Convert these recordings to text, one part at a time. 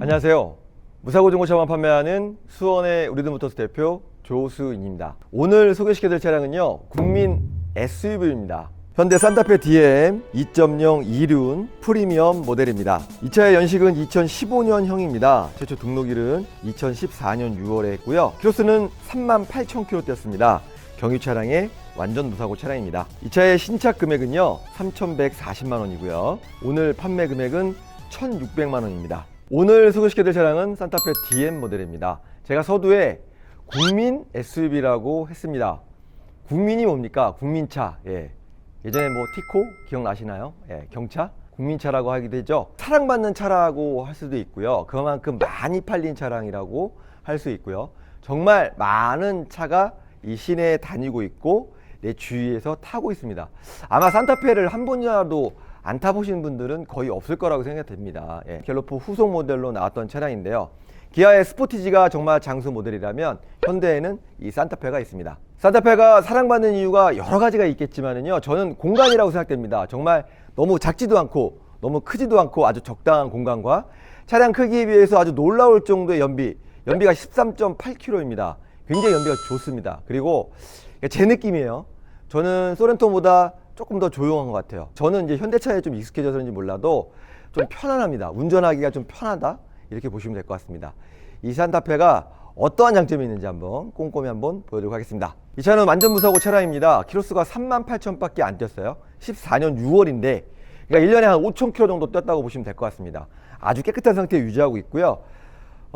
안녕하세요. 무사고 중고차만 판매하는 수원의 우리들모터스 대표 조수인입니다. 오늘 소개시켜드릴 차량은요, 국민 SUV입니다. 현대 산타페 DM 2.0 이륜 프리미엄 모델입니다. 이 차의 연식은 2015년형입니다. 최초 등록일은 2014년 6월에 했고요. 키로수는 38,000km 뛰었습니다. 경유 차량의 완전 무사고 차량입니다. 이 차의 신차 금액은요, 3,140만 원이고요. 오늘 판매 금액은 1,600만 원입니다. 오늘 소개시켜드릴 차량은 산타페 DM 모델입니다. 제가 서두에 국민 SUV라고 했습니다. 국민이 뭡니까? 국민차. 예. 예전에 뭐 티코 기억나시나요? 예, 경차? 국민차라고 하기도 했죠. 사랑받는 차라고 할 수도 있고요. 그만큼 많이 팔린 차량이라고 할 수 있고요. 정말 많은 차가 이 시내에 다니고 있고 내 주위에서 타고 있습니다. 아마 산타페를 한 번이라도 안 타보신 분들은 거의 없을 거라고 생각됩니다. 예, 갤로프 후속 모델로 나왔던 차량인데요. 기아의 스포티지가 정말 장수 모델이라면 현대에는 이 산타페가 있습니다. 산타페가 사랑받는 이유가 여러 가지가 있겠지만은요. 저는 공간이라고 생각됩니다. 정말 너무 작지도 않고 너무 크지도 않고 아주 적당한 공간과 차량 크기에 비해서 아주 놀라울 정도의 연비, 연비가 13.8km입니다. 굉장히 연비가 좋습니다. 그리고 제 느낌이에요. 저는 소렌토보다 조금 더 조용한 것 같아요. 저는 이제 현대차에 좀 익숙해져서인지 몰라도 좀 편안합니다. 운전하기가 좀 편하다. 이렇게 보시면 될 것 같습니다. 이 산타페가 어떠한 장점이 있는지 한번 꼼꼼히 한번 보여드리도록 하겠습니다. 이 차는 완전 무사고 차량입니다. 키로수가 3만 8천 밖에 안 뛰었어요. 14년 6월인데 그러니까 1년에 한 5천 킬로 정도 뛰었다고 보시면 될 것 같습니다. 아주 깨끗한 상태에 유지하고 있고요.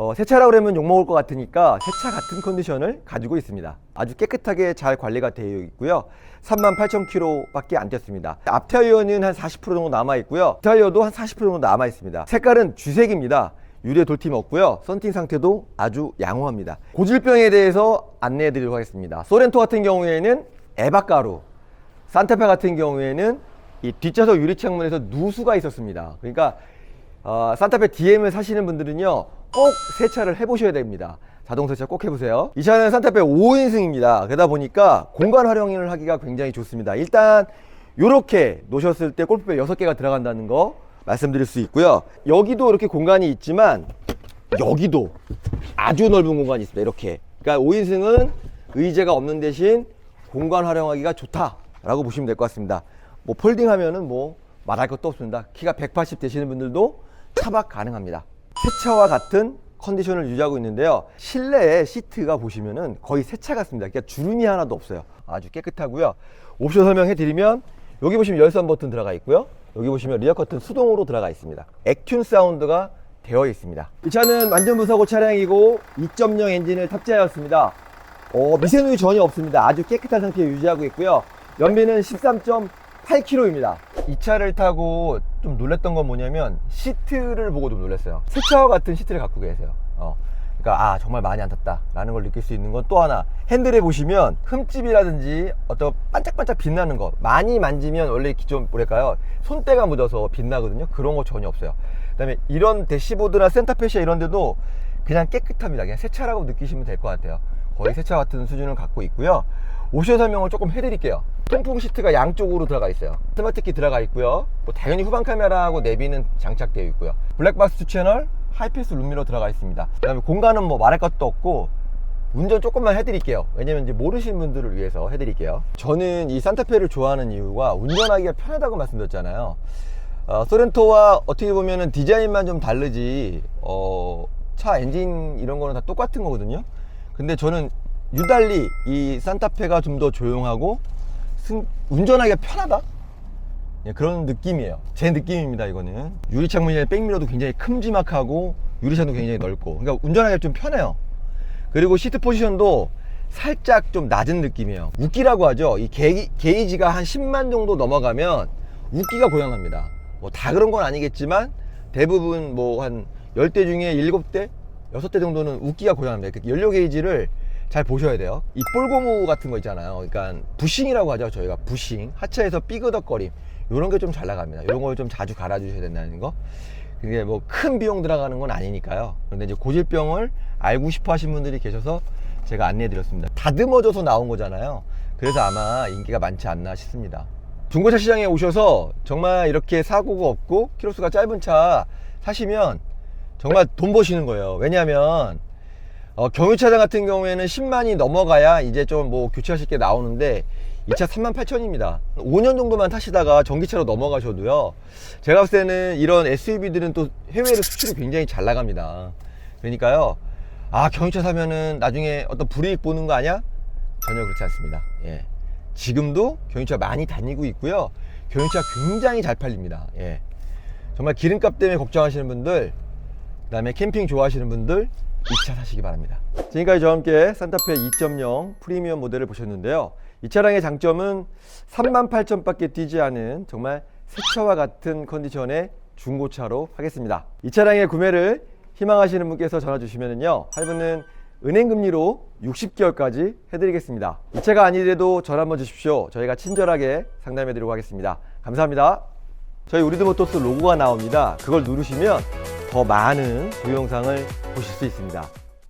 어, 새 차라고 그러면 욕먹을 것 같으니까 새차 같은 컨디션을 가지고 있습니다. 아주 깨끗하게 잘 관리가 되어 있고요. 3만 8천 킬로밖에 안 뛰었습니다. 앞 타이어는 한 40% 정도 남아 있고요. 타이어도 한 40% 정도 남아 있습니다. 색깔은 주색입니다. 유리에 돌팀 없고요. 썬팅 상태도 아주 양호합니다. 고질병에 대해서 안내해 드리도록 하겠습니다. 소렌토 같은 경우에는 에바가루, 산타페 같은 경우에는 이 뒷좌석 유리 창문에서 누수가 있었습니다. 그러니까 어, 산타페 DM을 사시는 분들은요 꼭 세차를 해보셔야 됩니다. 자동 세차 꼭 해보세요. 이 차는 산타페 5인승입니다. 그러다 보니까 공간 활용을 하기가 굉장히 좋습니다. 일단 이렇게 놓으셨을 때 골프백 6개가 들어간다는 거 말씀드릴 수 있고요. 여기도 이렇게 공간이 있지만 여기도 아주 넓은 공간이 있습니다. 이렇게. 그러니까 5인승은 의자가 없는 대신 공간 활용하기가 좋다라고 보시면 될 것 같습니다. 뭐 폴딩하면은 뭐 말할 것도 없습니다. 키가 180 되시는 분들도 차박 가능합니다. 새차와 같은 컨디션을 유지하고 있는데요. 실내에 시트가 보시면은 거의 새차 같습니다. 그러니까 주름이 하나도 없어요. 아주 깨끗하고요. 옵션 설명해 드리면 여기 보시면 열선 버튼 들어가 있고요. 여기 보시면 리어 커튼 수동으로 들어가 있습니다. 액튠 사운드가 되어 있습니다. 이 차는 완전 무사고 차량이고 2.0 엔진을 탑재하였습니다. 어, 미세누이 전혀 없습니다. 아주 깨끗한 상태에 유지하고 있고요. 연비는 13.8km입니다. 이 차를 타고 좀 놀랬던 건 뭐냐면 시트를 보고 좀 놀랐어요. 새 차와 같은 시트를 갖고 계세요. 어. 그러니까 아 정말 많이 안 탔다라는 걸 느낄 수 있는 건 또 하나. 핸들에 보시면 흠집이라든지 어떤 반짝반짝 빛나는 거 많이 만지면 원래 좀 뭐랄까요? 손때가 묻어서 빛나거든요. 그런 거 전혀 없어요. 그다음에 이런 대시보드나 센터페시아 이런 데도 그냥 깨끗합니다. 그냥 새 차라고 느끼시면 될 것 같아요 거의 새차 같은 수준을 갖고 있고요. 옵션 설명을 조금 해드릴게요. 통풍 시트가 양쪽으로 들어가 있어요. 스마트키 들어가 있고요. 뭐 당연히 후방 카메라하고 내비는 장착되어 있고요. 블랙박스 2 채널 하이패스 룸미러 들어가 있습니다. 그 다음에 공간은 뭐 말할 것도 없고 운전 조금만 해드릴게요. 왜냐면 이제 모르시는 분들을 위해서 해드릴게요. 저는 이 산타페를 좋아하는 이유가 운전하기가 편하다고 말씀드렸잖아요. 어, 소렌토와 어떻게 보면은 디자인만 좀 다르지 어, 차 엔진 이런 거는 다 똑같은 거거든요 근데 저는 유달리 이 산타페가 좀 더 조용하고 승- 운전하기가 편하다 예, 그런 느낌이에요. 제 느낌입니다, 이거는. 유리창문이나 백미러도 굉장히 큼지막하고 유리창도 굉장히 넓고. 그러니까 운전하기가 좀 편해요. 그리고 시트 포지션도 살짝 좀 낮은 느낌이에요. 웃기라고 하죠. 이 게, 게이지가 한 10만 정도 넘어가면 웃기가 고장납니다. 뭐 다 그런 건 아니겠지만 대부분 뭐 한 10대 중에 7대, 6대 정도는 웃기가 고장납니다. 그 연료 게이지를 잘 보셔야 돼요. 이 볼고무 같은 거 있잖아요. 그러니까 부싱이라고 하죠. 저희가 부싱. 하체에서 삐그덕거림. 이런 게 좀 잘 나갑니다. 이런 걸 좀 자주 갈아주셔야 된다는 거. 그게 뭐 큰 비용 들어가는 건 아니니까요. 그런데 이제 고질병을 알고 싶어 하신 분들이 계셔서 제가 안내해 드렸습니다. 다듬어져서 나온 거잖아요. 그래서 아마 인기가 많지 않나 싶습니다. 중고차 시장에 오셔서 정말 이렇게 사고가 없고 키로수가 짧은 차 사시면 정말 돈 버시는 거예요. 왜냐하면 어, 경유차량 같은 경우에는 10만이 넘어가야 이제 좀 뭐 교체하실 게 나오는데 이 차 3만 8천입니다. 5년 정도만 타시다가 전기차로 넘어가셔도요. 제가 봤을 때는 이런 SUV들은 또 해외로 수출이 굉장히 잘 나갑니다. 그러니까요. 아, 경유차 사면은 나중에 어떤 불이익 보는 거 아니야? 전혀 그렇지 않습니다. 예. 지금도 경유차 많이 다니고 있고요. 경유차 굉장히 잘 팔립니다. 예. 정말 기름값 때문에 걱정하시는 분들, 그다음에 캠핑 좋아하시는 분들 이 차 사시기 바랍니다. 지금까지 저와 함께 산타페 2.0 프리미엄 모델을 보셨는데요. 이 차량의 장점은 38,000밖에 뛰지 않은 정말 새 차와 같은 컨디션의 중고차로 하겠습니다. 이 차량의 구매를 희망하시는 분께서 전화 주시면요. 할부는 은행 금리로 60개월까지 해드리겠습니다. 이 차가 아니더라도 전화 한번 주십시오. 저희가 친절하게 상담해 드리고 하겠습니다. 감사합니다. 저희 우리드 모토스 로고가 나옵니다. 그걸 누르시면 더 많은 동영상을 보실 수 있습니다.